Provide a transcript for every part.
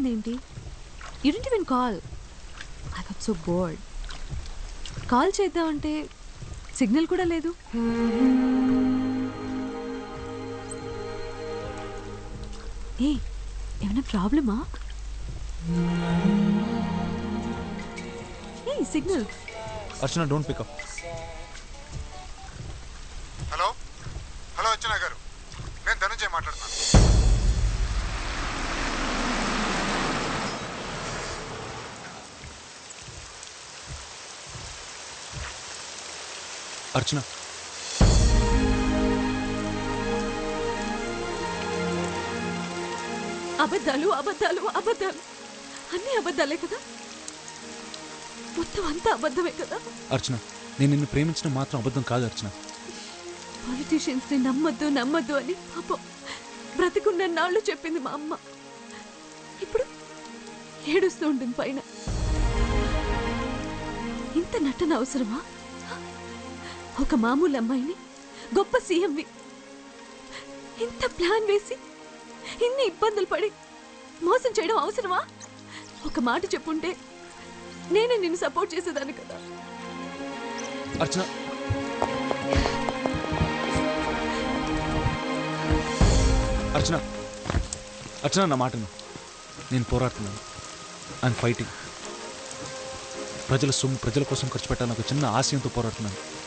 అయిందేంటి you didn't even call I got so bored call చేద్దామంటే signal కూడా లేదు. ఏ ఏమైనా ప్రాబ్లమా? ఏ signal Archana don't pick up hello hello Archana garu. నేను ధనుంజయ్ మాట్లాడుతున్నాను. అర్చన. అబద్ధాలు అబద్ధాలు అబద్ధాలు. అన్నీ అబద్ధాలే కదా? మొత్తం అంతా అబద్ధమే కదా? అర్చన నేను నిన్ను ప్రేమించడం మాత్రం అబద్ధం కాదు అర్చన. పాలిటీషియన్స్ని నమ్మద్దు నమ్మద్దు అని పాపం బ్రతికున్న నాళ్ళు చెప్పింది మా అమ్మ. ఇప్పుడు ఏడుస్తూ ఉంటుంది పైన. ఇంత నటన అవసరమా? ఒక మామూలు అమ్మాయిని గొప్ప సీఎంవి ఇంత ప్లాన్ వేసి ఇన్ని ఇబ్బందులు పడి మోసం చేయడం అవసరమా? ఒక మాట చెప్పుంటే నేనే నిన్ను సపోర్ట్ చేసేదాన్ని కదా. అర్చన. అర్చన. అర్చన నా మాటను. నేను పోరాడుతున్నాను. ఐఎమ్ ఫైటింగ్ ప్రజల సొమ్ము ప్రజల కోసం ఖర్చు పెట్టాలని ఒక చిన్న ఆశయంతో పోరాడుతున్నాను.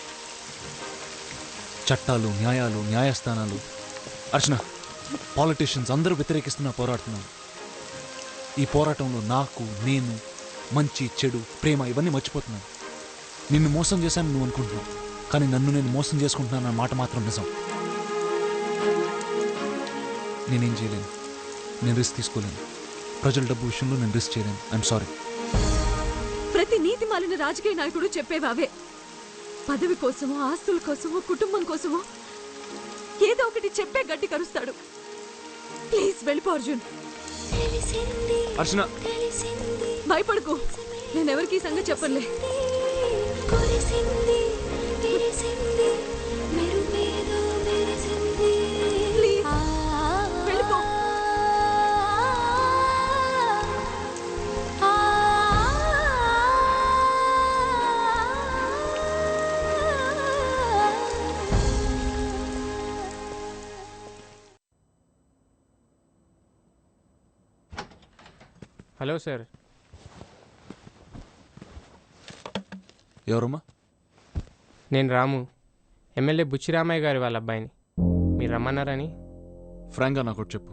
చట్టాలు న్యాయాలు న్యాయస్థానాలు. అర్చన పాలిటీషియన్స్ అందరూ వ్యతిరేకిస్తున్నా పోరాడుతున్నాను ఈ పోరాటంలో నాకు నేను మంచి చెడు ప్రేమ ఇవన్నీ మర్చిపోతున్నాను. నిన్ను మోసం చేశాను నువ్వు అనుకుంటున్నావు. కానీ నన్ను నేను మోసం చేసుకుంటున్నాను అన్న మాట మాత్రం నిజం. నేనేం చేయలేను. నేను రిస్క్ తీసుకోలేను. ప్రజల డబ్బు విషయంలో నేను రిస్క్ చేయలేను. ఐఎమ్ సారీ ప్రతి నీతి మాలిన రాజకీయ నాయకుడు చెప్పేవావే. పదవి కోసమో ఆస్తుల కోసమో కుటుంబం కోసమో ఏదో ఒకటి చెప్పే గట్టి కరుస్తాడు. ప్లీజ్ వెళ్ళిపో అర్జున్. అర్చన. భయపడకు. నేను ఎవరికి ఈ సంగతి చెప్పలే హలో సార్. ఎవరమ్మా? నేను రాము. ఎమ్మెల్యే బుచ్చిరామయ్య గారి వాళ్ళ అబ్బాయిని. మీరు రమ్మన్నారని. ఫ్రాంక్గా నాకు ఒకటి చెప్పు.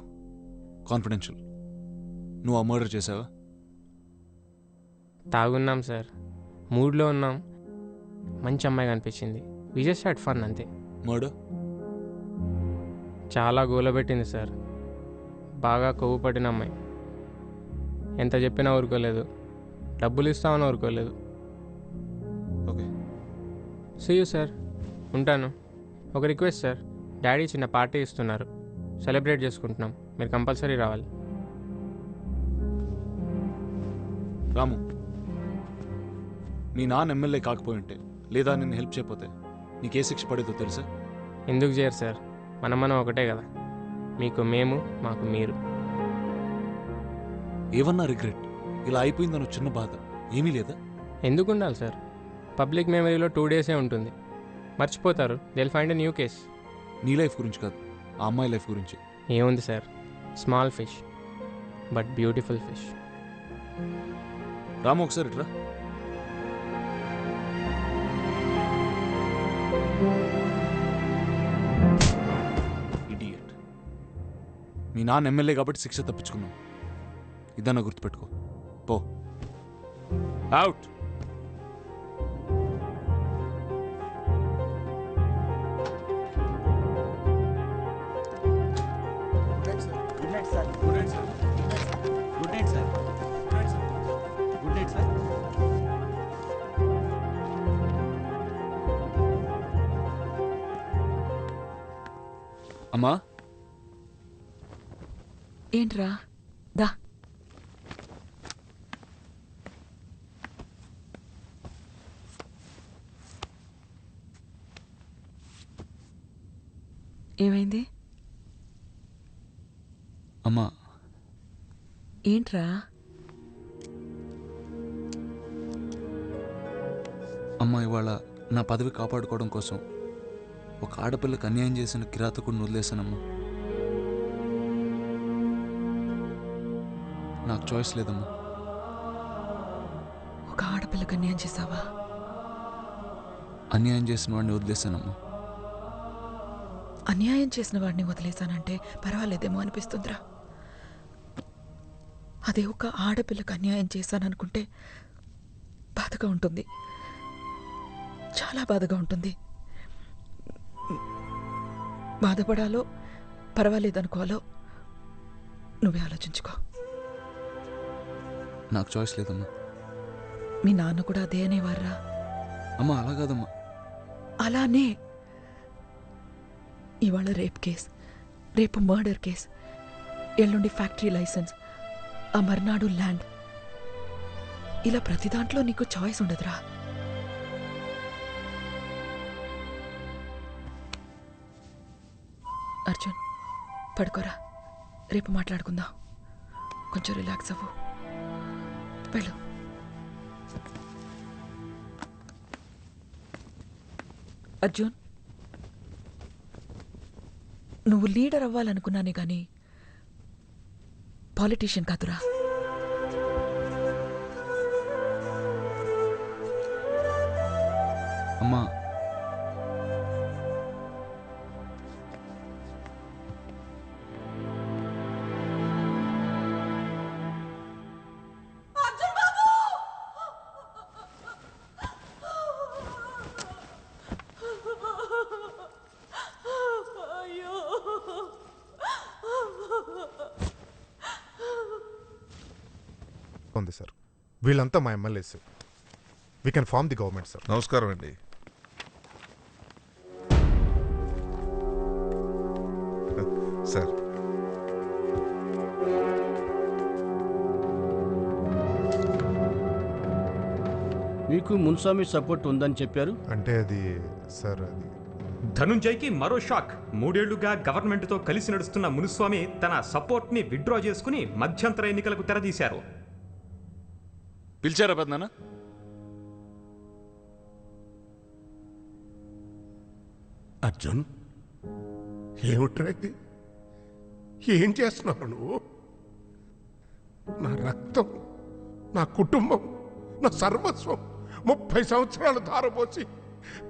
కాన్ఫిడెన్షియల్. నువ్వు ఆ మర్డర్ చేసావా? తాగున్నాం సార్. మూడ్లో ఉన్నాం. మంచి అమ్మాయి కనిపించింది. విజయ్ స్టార్ట్ ఫన్ అంతే. మర్డర్? చాలా గోలబెట్టింది సార్. బాగా కొవ్వు పట్టిన అమ్మాయి. ఎంత చెప్పినా ఊరుకోలేదు. డబ్బులు ఇస్తామని ఊరుకోలేదు. ఓకే. సీ యూ సార్ ఉంటాను. ఒక రిక్వెస్ట్ సార్ డాడీ చిన్న పార్టీ ఇస్తున్నారు. సెలబ్రేట్ చేసుకుంటున్నాం. మీరు కంపల్సరీ రావాలి. రాము. మీ నాన్న ఎమ్మెల్యే కాకపోయి ఉంటే లేదా నిన్ను హెల్ప్ చేయకపోతే నీకే శిక్ష పడేదో తెలుసా? ఎందుకు చేయరు సార్ మనం మనం ఒకటే కదా. మీకు మేము మాకు మీరు. ఏమన్నా రిగ్రెట్? ఇలా అయిపోయిందని ఒక చిన్న బాధ. ఏమీ లేదా? ఎందుకు ఉండాలి సార్? పబ్లిక్ మెమరీలో టూ డేసే ఉంటుంది. మర్చిపోతారు. దిల్ ఫైండ్ న్యూ కేస్ నీ లైఫ్ గురించి కాదు. ఆ అమ్మాయి లైఫ్ గురించి. ఏముంది sir? Small fish but beautiful fish Ramu ఒకసారి ఇట్రా ఇడియట్ మీ నాన్న ఎమ్మెల్యే కాబట్టి శిక్ష తప్పించుకున్నావు. ఇదన్నా గుర్తుపెట్టుకో. పో. Out good night sir good night sir good night sir good night sir అమ్మా? ఏంట్రా దా ఏమైంది? అమ్మా. ఏంట్రా? అమ్మ ఇవాళ నా పదవి కాపాడుకోవడం కోసం ఒక ఆడపిల్లకి అన్యాయం చేసిన కిరాతకుడిని వదిలేశానమ్మా. నాకు చాయిస్ లేదమ్మా. ఒక ఆడపిల్లకి అన్యాయం చేసావా అన్యాయం చేసిన వాడిని వదిలేశానమ్మా. అన్యాయం చేసిన వాడిని వదిలేశానంటే పర్వాలేదేమో అనిపిస్తుందిరా. అదే ఒక ఆడపిల్లకి అన్యాయం చేశాననుకుంటే బాధగా ఉంటుంది. చాలా బాధగా ఉంటుంది. బాధపడాలో పర్వాలేదనుకోవాలో నువ్వే ఆలోచించుకో. నాకు చాయిస్ లేదమ్మా. మీ నాన్న కూడా అదే అనేవారా అమ్మా అలా కాదమ్మా. అలానే ఇవాళ రేప్ కేస్. రేపు మర్డర్ కేస్. ఎల్లుండి ఫ్యాక్టరీ లైసెన్స్. ఆ మర్నాడు ల్యాండ్. ఇలా ప్రతి దాంట్లో నీకు చాయిస్ ఉండదురా. అర్జున్ పడుకోరా. రేపు మాట్లాడుకుందాం. కొంచెం రిలాక్స్ అవ్వు. వెళ్ళు. అర్జున్ నువ్వు లీడర్ అవ్వాలనుకున్నానే గాని పాలిటీషియన్ కాదురా. అమ్మా ఉంది సార్. వీళ్ళంతా మా MLAs. We can form the government sir నమస్కారం అండి. సార్. మీకు మున్స్వామి సపోర్ట్ ఉందని చెప్పారు? అంటే అది సార్ అది. ధనుంజయ్కి మరో షాక్. మూడేళ్ళుగా గవర్నమెంట్తో కలిసి నడుస్తున్న మునుస్వామి తన సపోర్ట్ని విత్డ్రా చేసుకుని మధ్యంతర ఎన్నికలకు తెరదీశారు. పిలిచారా పెద్దనాన్న? అర్జున్ ఏమిట్రా ఏం చేస్తున్నావు నువ్వు? నా రక్తం నా కుటుంబం నా సర్వస్వం ముప్పై సంవత్సరాలు ధారపోసి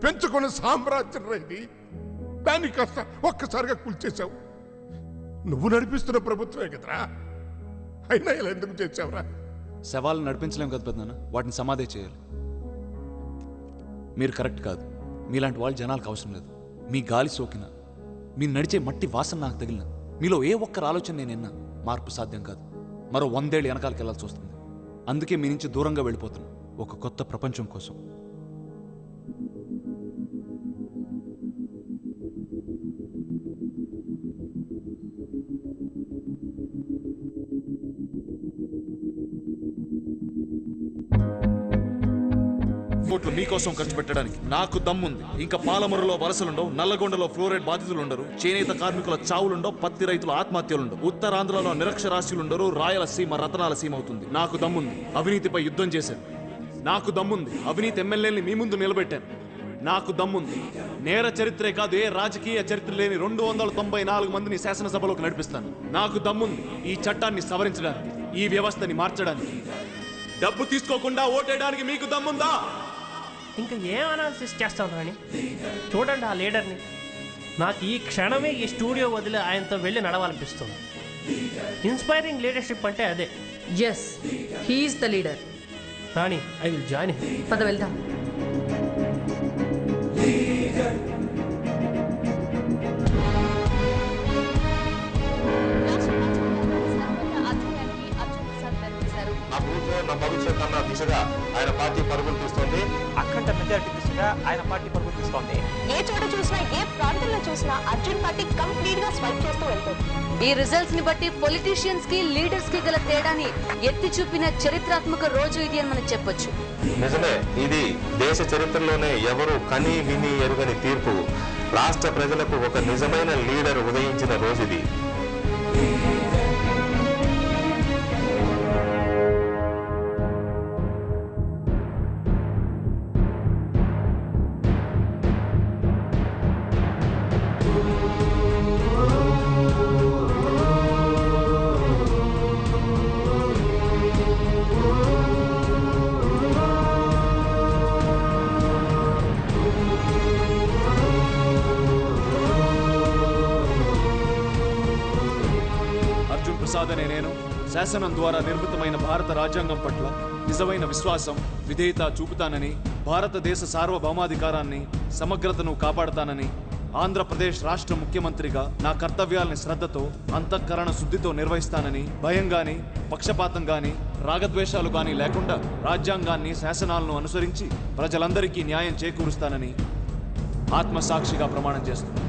పెంచుకున్న సామ్రాజ్యం రైది దాన్ని కాస్త ఒక్కసారిగా కూల్చేశావు నువ్వు నడిపిస్తున్న ప్రభుత్వమే కదరా? అయినా ఇలా ఎందుకు చేసావురా శవాలను నడిపించలేం కదా పెద్దనా వాటిని సమాధి చేయాలి. మీరు కరెక్ట్ కాదు. మీలాంటి వాళ్ళు జనాలకు అవసరం లేదు. మీ గాలి సోకిన మీరు నడిచే మట్టి వాసన నాకు తగిలిన మీలో ఏ ఒక్కరు ఆలోచన నేను ఎన్నా మార్పు సాధ్యం కాదు. మరో వందేళ్ళు వెనకాలకి వెళ్ళాల్సి వస్తుంది. అందుకే మీ నుంచి దూరంగా వెళ్ళిపోతున్నాను ఒక కొత్త ప్రపంచం కోసం. కోట్లు మీకోసం ఖర్చు పెట్టడానికి. నాకు దమ్ముంది. ఇంకా పాలమరులో వలసలుండవు నల్లగొండలో ఫ్లోరైడ్ బాధితులు ఉండరు చేనేత కార్మికుల చావులుండవు పత్తి రైతుల ఆత్మహత్యలుండవు. ఉత్తరాంధ్రలో నిరక్షరాస్యులుండరు రాయలసీమ రతనాల సీమ అవుతుంది. నాకు దమ్ముంది. అవినీతిపై యుద్ధం చేశాను. నాకు దమ్ముంది. అవినీతి ఎమ్మెల్యేని మీ ముందు నిలబెట్టాను. నాకు దమ్ముంది. నేర చరిత్రే కాదు ఏ రాజకీయ చరిత్ర లేని రెండు వందల తొంభై నాలుగు మందిని శాసనసభలోకి నడిపిస్తాను. నాకు దమ్ముంది ఈ చట్టాన్ని సవరించడానికి ఈ వ్యవస్థని మార్చడానికి. డబ్బు తీసుకోకుండా ఓటేయడానికి మీకు దమ్ముందా? ఇంకా ఏం అనాలిసిస్ చేస్తాం రాని చూడండి ఆ లీడర్ని నాకు ఈ క్షణమే ఈ స్టూడియో వదిలి ఆయనతో వెళ్ళి నడవాలనిపిస్తుంది. ఇన్స్పైరింగ్ లీడర్షిప్ అంటే అదే. Yes he's the leader Rani I will join పద వెళ్దాం. నా బూత్ నా భవిష్యత్ అన్న దిశగా ఆయన పార్టీ పరుగులు తీస్తోంది. అఖండ మెజారిటీ దిశగా ఆయన పార్టీ పరుగులు తీస్తోంది. ఏ చోట చూసినా ఏ ప్రాంతంలో చూసినా అర్జున్ పార్టీ కంప్లీట్గా స్వైప్ చేస్తూ వెళ్తుంది. ఈ రిజల్ట్స్ని బట్టి పొలిటీషియన్స్కి లీడర్స్కి గల తేడాని ఎత్తి చూపిన చరిత్రాత్మక రోజు ఇది అని మనం చెప్పొచ్చు. నిజమే ఇది దేశ చరిత్రలోనే ఎవరు కని విని ఎరుగని తీర్పు. రాష్ట్ర ప్రజలకు ఒక నిజమైన లీడర్ ఉదయించిన రోజు ఇది. శాసనం ద్వారా నిర్మితమైన భారత రాజ్యాంగం పట్ల నిజమైన విశ్వాసం విధేయత చూపుతానని భారతదేశ సార్వభౌమాధికారాన్ని సమగ్రతను కాపాడతానని ఆంధ్రప్రదేశ్ రాష్ట్ర ముఖ్యమంత్రిగా నా కర్తవ్యాల్ని శ్రద్ధతో అంతఃకరణ శుద్ధితో నిర్వహిస్తానని భయం గాని పక్షపాతం గాని రాగద్వేషాలు గాని లేకుండా రాజ్యాంగాన్ని శాసనాలను అనుసరించి ప్రజలందరికీ న్యాయం చేకూరుస్తానని ఆత్మసాక్షిగా ప్రమాణం చేస్తున్నాను